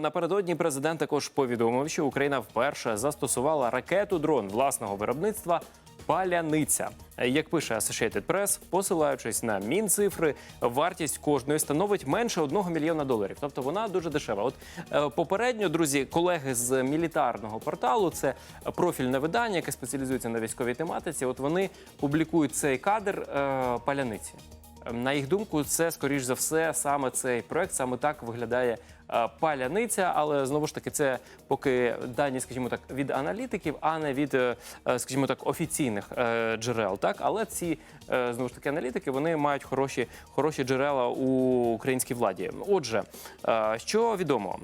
Напередодні президент також повідомив, що Україна вперше застосувала ракету дрон власного виробництва Паляниця. Як пише Associated Press, посилаючись на мінцифри, вартість кожної становить менше 1 мільйона доларів. Тобто вона дуже дешева. От е, попередньо, друзі, колеги з мілітарного порталу, це профільне видання, яке спеціалізується на військовій тематиці. От вони публікують цей кадр е, паляниці. На їх думку, це скоріш за все саме цей проект, саме так виглядає е, паляниця. Але знову ж таки, це поки дані, скажімо так, від аналітиків, а не від, е, е, скажімо так, офіційних е, джерел. Так, але ці е, знову ж таки аналітики вони мають хороші, хороші джерела у українській владі. Отже, е, що відомо,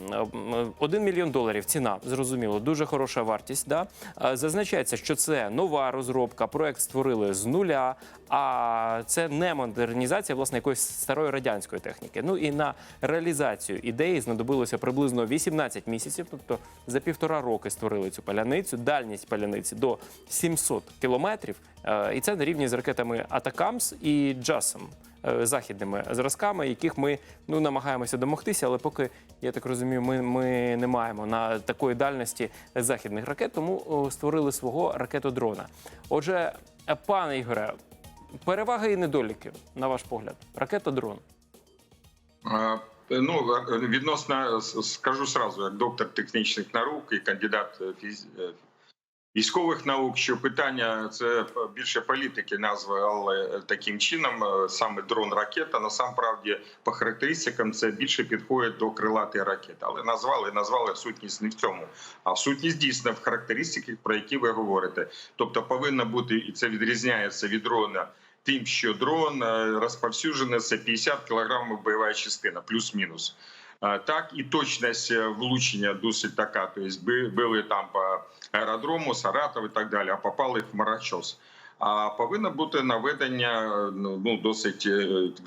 один мільйон доларів ціна зрозуміло, дуже хороша вартість. Да? Е, Зазначається, що це нова розробка. Проект створили з нуля. А це не модернізація власне якоїсь старої радянської техніки. Ну і на реалізацію ідеї знадобилося приблизно 18 місяців. Тобто за півтора роки створили цю паляницю. Дальність паляниці до 700 кілометрів. Е, І це на рівні з ракетами Атакамс і Джасом. е, Західними зразками, яких ми ну намагаємося домогтися, але поки я так розумію, ми, ми не маємо на такої дальності західних ракет, тому створили свого ракетодрона. Отже, е, пане Ігоре, переваги і недоліки, на ваш погляд, ракета-дрон. А, Ну, відносно скажу сразу, як доктор технічних наук і кандидат фіз... військових наук, що питання це більше політики назвали таким чином. Саме дрон ракета насамправді по характеристикам це більше підходить до крилатої ракети, але назвали назвали сутність не в цьому. А сутність дійсно в характеристиках, про які ви говорите. Тобто повинна бути і це відрізняється від дрона. Тим, що дрон е, розповсюджений, це 50 кг бойова частина, плюс-мінус. Е, Так і точність е, влучення досить така. Тобто би- били там по аеродрому, Саратов і так далі, а попали в Марачос. А повинна бути наведення ну ну, досить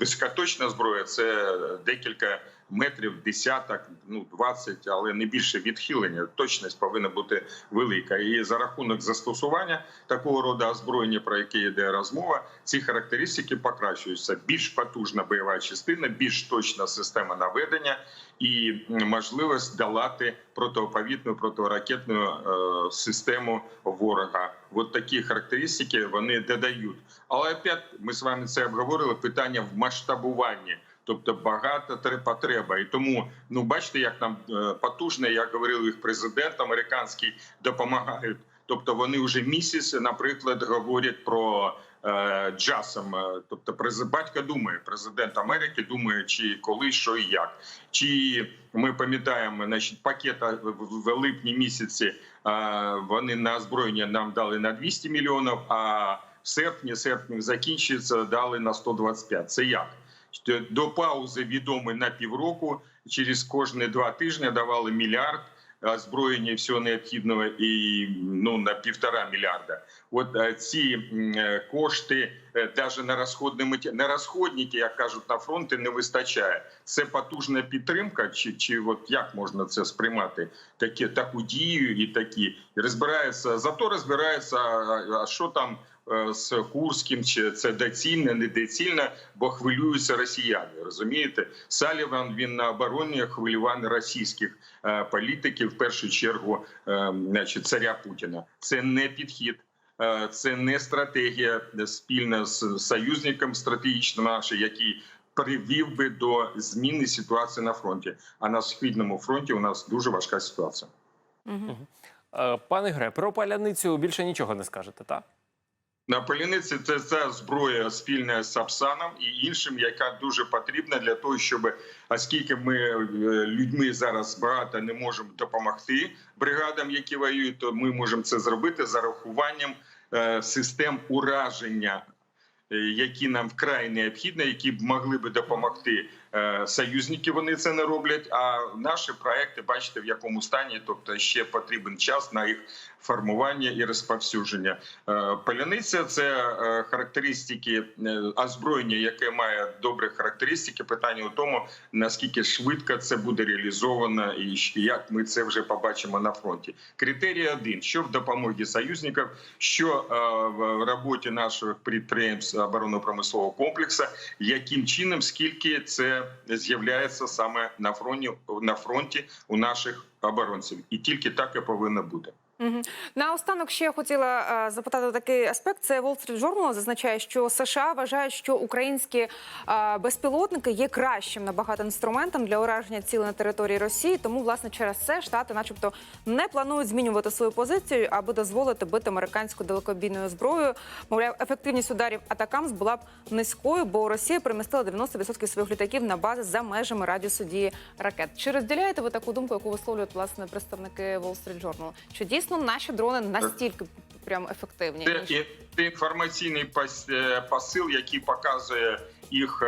високоточна зброя. Це декілька метрів, десяток, ну 20, але не більше відхилення. Точність повинна бути велика. І за рахунок застосування такого роду озброєння, про яке йде розмова, ці характеристики покращуються. Більш потужна бойова частина, більш точна система наведення і можливість долати протиповітну протиракетну е, систему ворога. От такі характеристики вони додають. Але опять ми з вами це обговорили. Питання в масштабуванні. Тобто багато тре- потреба, і тому ну бачите, як нам е, потужно, як говорив їх президент американський, допомагають. Тобто вони вже місяць, наприклад, говорять про е, джасом. Е, Тобто, през- батько думає, президент Америки думає, чи коли, що і як. Чи ми пам'ятаємо, значить, пакета в- в липні місяці е, вони на озброєння нам дали на 200 мільйонів, а в серпні серпні закінчується, дали на 125. Це як? До паузи відомі на півроку. Через кожні два тижні давали мільярд озброєння і всього необхідного і ну на півтора мільярда. От е, ці е, кошти навіть на розходні на розходники, як кажуть на фронті, не вистачає. Це потужна підтримка, чи чи от як можна це сприймати? Такі таку дію і такі розбирається. Зато розбирається, а, що там е, з Курським, чи це доцільно, недоцільно, бо хвилюються росіяни. Розумієте, Саліван він на обороні хвилювання російських е, політиків, в першу чергу, е, значить, царя Путіна. Це не підхід. Е, Це не стратегія спільна з союзником стратегічним нашим, який привів би до зміни ситуації на фронті. А на східному фронті у нас дуже важка ситуація. Е, Пане Гре, про паляницю більше нічого не скажете, так? На поліниці це ця зброя спільна з Сапсаном і іншим, яка дуже потрібна для того, щоб оскільки ми е, людьми зараз багато не можемо допомогти бригадам, які воюють, то ми можемо це зробити за рахуванням е, систем ураження. е, Які нам вкрай необхідні, які б могли би допомогти союзники, вони це не роблять. А наші проекти, бачите, в якому стані, тобто ще потрібен час на їх формування і розповсюдження. Е, Паляниця це е, характеристики е, озброєння, яке має добрі характеристики. Питання у тому, наскільки швидко це буде реалізовано, і як ми це вже побачимо на фронті. Критерій один: що в допомогі союзників, що в роботі наших підприємств оборонно-промислового комплексу, яким чином, скільки це з'являється саме на фронті на фронті у наших оборонців, і тільки так і повинно бути. Угу. Наостанок ще я хотіла е, запитати такий аспект. Це Wall Street Journal зазначає, що США вважають, що українські е, безпілотники є кращим набагато інструментом для ураження цілей на території Росії. Тому, власне, через це штати, начебто, не планують змінювати свою позицію, аби дозволити бити американську далекобійною зброєю. Мовляв, ефективність ударів атакамс була б низькою, бо Росія перемістила 90% своїх літаків на бази за межами радіусу дії ракет. Чи розділяєте ви таку думку, яку висловлюють власне представники Wall Street Journal? Що дійсно наші дрони настільки прям ефективні? Це, інформаційний е, посил, який показує їх е,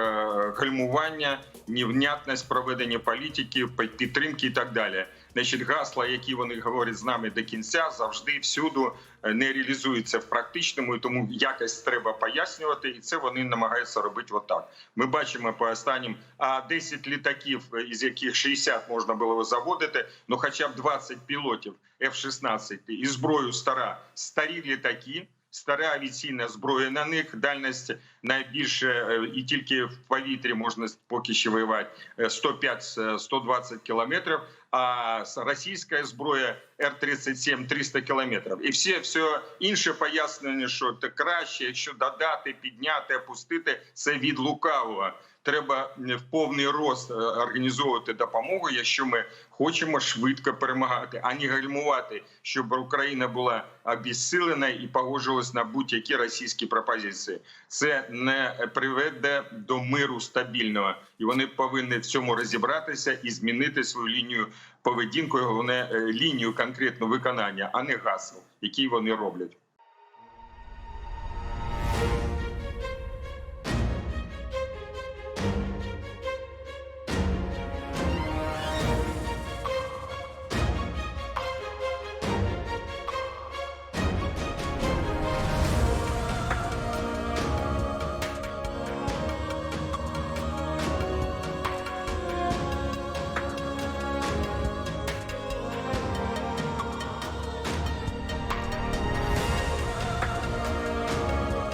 гальмування, невнятність проведення політики, підтримки і так далі. Значить, гасла, які вони говорять з нами до кінця, завжди всюду е, не реалізуються в практичному, і тому якось треба пояснювати, і це вони намагаються робити отак. Ми бачимо по останнім, а 10 літаків, е, із яких 60 можна було заводити, ну хоча б 20 пілотів F-16 і зброю стара, старі літаки. Стара авіаційна зброя на них дальність найбільше е, і тільки в повітрі можна поки що воювати е, 105-120 кілометрів. А російська зброя Р-37 300 кілометрів. І всі все інше пояснення, що це краще, якщо додати, підняти, опустити це від лукавого. Треба в повний рост е, організовувати допомогу, якщо ми хочемо швидко перемагати, а не гальмувати, щоб Україна була обізсилена і погоджилась на будь-які російські пропозиції. Це не приведе до миру стабільного, і вони повинні в цьому розібратися і змінити свою лінію поведінку, головне е, лінію конкретно виконання, а не гасло, які вони роблять.